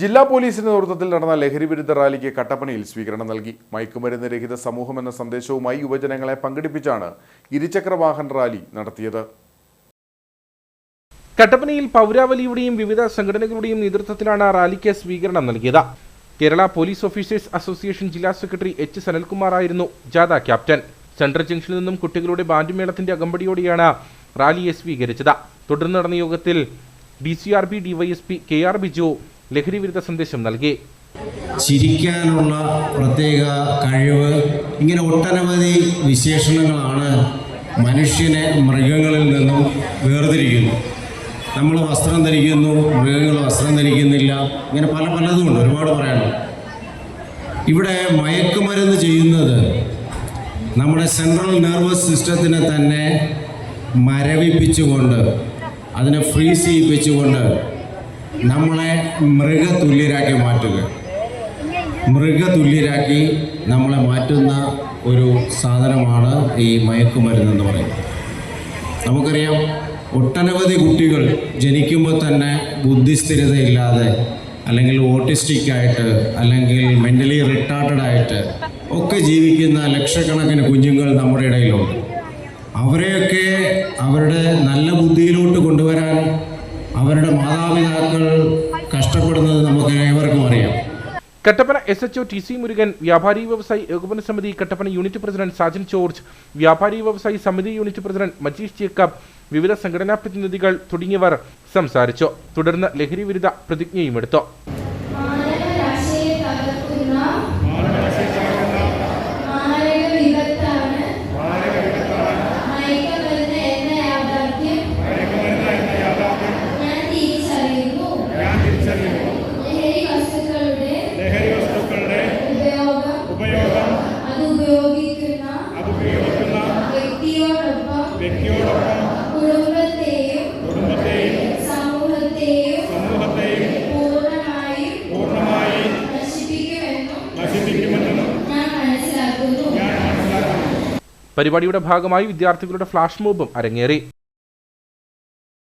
ജില്ലാ പോലീസിന്റെ നേതൃത്വത്തിൽ നടന്ന ലഹരി വിരുദ്ധ റാലിക്ക് കട്ടപ്പനയിൽ സ്വീകരണം നൽകി. മയക്കുമരുന്ന് രഹിത സമൂഹം എന്ന സന്ദേശവുമായി യുവജനങ്ങളെ പങ്കെടുപ്പിച്ചാണ് ഇരുചക്ര വാഹന റാലി നടത്തിയത്. കട്ടപ്പനയിൽ പൗരാവലിയുടെയും വിവിധ സംഘടനകളുടെയും നേതൃത്വത്തിലാണ് റാലിക്ക് സ്വീകരണം നൽകിയത്. കേരള പോലീസ് ഓഫീസേഴ്സ് അസോസിയേഷൻ ജില്ലാ സെക്രട്ടറി എച്ച് സനൽകുമാർ ആയിരുന്നു ജാഥ ക്യാപ്റ്റൻ. സെൻട്രൽ ജംഗ്ഷനിൽ നിന്നും കുട്ടികളുടെ ബാൻഡുമേളത്തിന്റെ അകമ്പടിയോടെയാണ് റാലിയെ സ്വീകരിച്ചത്. തുടർന്ന് നടന്ന യോഗത്തിൽ D C R B DYSP K R Biju ലഹരി വിരുദ്ധ സന്ദേശം നൽകി. ചിരിക്കാനുള്ള പ്രത്യേക കഴിവ് ഇങ്ങനെ ഒട്ടനവധി വിശേഷണങ്ങളാണ് മനുഷ്യനെ മൃഗങ്ങളിൽ നിന്നും വേർതിരിക്കുന്നു. നമ്മൾ വസ്ത്രം ധരിക്കുന്നു മൃഗങ്ങൾ വസ്ത്രം ധരിക്കുന്നില്ല ഇങ്ങനെ പല പലതുമുണ്ട് ഒരുപാട് പറയാനുണ്ട്. ഇവിടെ മയക്കുമരുന്ന് ചെയ്യുന്നത് നമ്മുടെ സെൻട്രൽ നെർവസ് സിസ്റ്റത്തിനെ തന്നെ മരവിപ്പിച്ചുകൊണ്ട് അതിനെ ഫ്രീസ് ചെയ്യിപ്പിച്ചുകൊണ്ട് നമ്മളെ മൃഗതുല്യരാക്കി മാറ്റുക. മൃഗതുല്യരാക്കി നമ്മളെ മാറ്റുന്ന ഒരു സാധനമാണ് ഈ മയക്കുമരുന്ന് എന്ന് പറയുന്നത്. നമുക്കറിയാം ഒട്ടനവധി കുട്ടികൾ ജനിക്കുമ്പോൾ തന്നെ ബുദ്ധിസ്ഥിരതയില്ലാതെ അല്ലെങ്കിൽ ഓട്ടിസ്റ്റിക് ആയിട്ട് അല്ലെങ്കിൽ മെന്റലി റിട്ടാർട്ടഡ് ആയിട്ട് ഒക്കെ ജീവിക്കുന്ന ലക്ഷക്കണക്കിന് കുഞ്ഞുങ്ങൾ നമ്മുടെ ഇടയിലുണ്ട്. അവരെയൊക്കെ അവരുടെ നല്ല ബുദ്ധിയിലോട്ട് കൊണ്ടുവരാൻ അവരുടെ മാതാപിതാക്കൾ കഷ്ടപ്പെടുന്നത് നമുക്ക് ഏവർക്കും അറിയാം. Kattappana S HO T C Murugan വ്യാപാരി വ്യവസായി ഏകോപന സമിതി കട്ടപ്പന യൂണിറ്റ് പ്രസിഡന്റ് സാജൻ ജോർജ് വ്യാപാരി വ്യവസായി സമിതി യൂണിറ്റ് പ്രസിഡന്റ് മജീഷ് ജേക്കബ് വിവിധ സംഘടനാ പ്രതിനിധികൾ തുടങ്ങിയവർ സംസാരിച്ചു. തുടർന്ന് ലഹരി വിരുദ്ധ പ്രതിജ്ഞയും എടുത്തു. വ്യക്തിയോടൊപ്പം കുടുംബത്തെയും സമൂഹത്തെയും പൂർണമായും നശിപ്പിക്കുമെന്നും ഞാൻ മനസ്സിലാക്കുന്നു. പരിപാടിയുടെ ഭാഗമായി വിദ്യാർത്ഥികളുടെ ഫ്ലാഷ് മോബും അരങ്ങേറി.